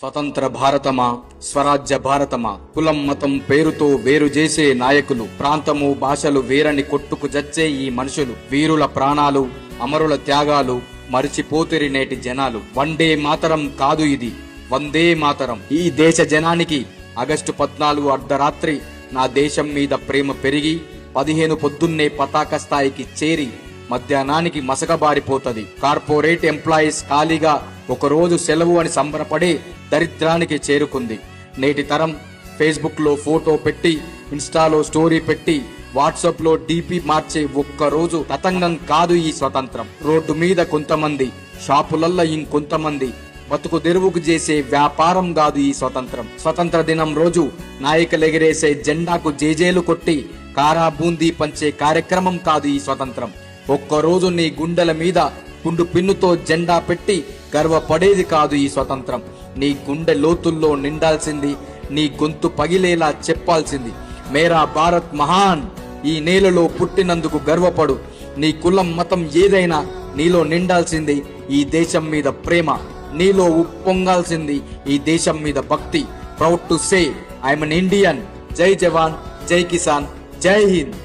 స్వతంత్ర భారతమా స్వరాజ్య భారతమా? కులం మతం పేరుతో వేరు చేసే నాయకులు ప్రాంతము భాషలు వేరని కొట్టుకు జచ్చే ఈ మనుషులు వీరుల ప్రాణాలు అమరుల త్యాగాలు మరిచిపోతిరి నేటి జనాలు. వండే మాతరం కాదు ఇది వందే మాతరం. ఈ దేశ జనానికి ఆగస్టు పద్నాలుగు అర్ధరాత్రి నా దేశం మీద ప్రేమ పెరిగి పదిహేను పొద్దున్నే పతాక స్థాయికి చేరి మధ్యాహ్నానికి మసకబారిపోతుంది. కార్పొరేట్ ఎంప్లాయీస్ ఖాళీగా ఒక రోజు సెలవు అని సంబరపడి దరిద్రానికి చేరుకుంది. నేటి తరం ఫేస్బుక్లో ఫోటో పెట్టి ఇన్స్టాలో స్టోరీ పెట్టి వాట్సాప్లో డీపీ మార్చే ఒక్క రోజు తతంగం కాదు ఈ స్వతంత్రం. రోడ్డు మీద కొంతమంది షాపులల్ల ఇంకొంతమంది బతుకు తెరువుకు చేసే వ్యాపారం కాదు ఈ స్వతంత్రం. స్వతంత్ర దినం రోజు నాయకులెగిరేసే జెండాకు జేజేలు కొట్టి కారా బూందీ పంచే కార్యక్రమం కాదు ఈ స్వతంత్రం. ఒక్కరోజు నీ గుండెల మీద పుండు పిన్నుతో జెండా పెట్టి గర్వపడేది కాదు ఈ స్వతంత్రం. నీ గుండె లోతుల్లో నిండాల్సింది నీ గొంతు పగిలేలా చెప్పాల్సింది. మేరా భారత్ మహాన్ ఈ నేలలో పుట్టినందుకు గర్వపడు. నీ కులం మతం ఏదైనా నీలో నిండాల్సింది ఈ దేశం మీద ప్రేమ నీలో ఉప్పొంగాల్సింది ఈ దేశం మీద భక్తి. Proud to say I'm an Indian జై జవాన్ జై కిసాన్ జై హింద్.